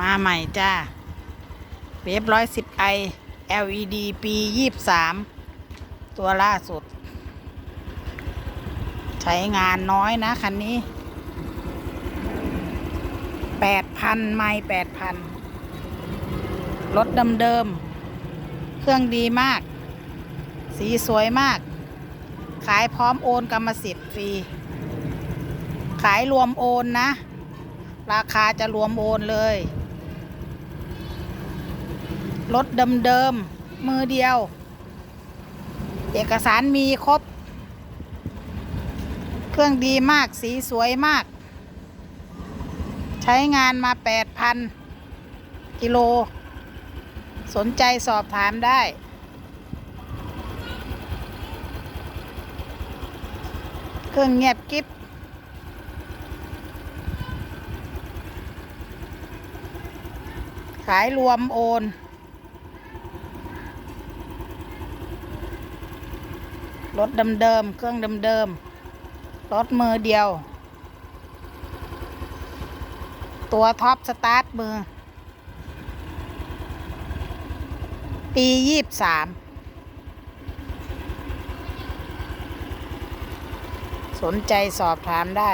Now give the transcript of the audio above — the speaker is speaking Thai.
มาใหม่จ้าเวฟร้อยสิบไอ LED ปียี่สามตัวล่าสุด ใช้งานน้อยนะ คันนี้แปดพันไม่แปดพันรถเดิมๆ เครื่องดีมาก สีสวยมาก ขายพร้อมโอนกรรมสิทธิ์ฟรี ขายรวมโอนนะ ราคาจะรวมโอนเลย รถเดิมๆ มือเดียว เอกสารมีครบ เครื่องดีมากสีสวยมาก ใช้งานมา 8,000 กิโล สนใจสอบถามได้เครื่องเงียบกิ๊บ ขายรวมโอน รถเดิมๆเครื่องเดิมๆรถมือเดียว ตัวท็อปสตาร์ทมือ ปียี่สามสนใจสอบถามได้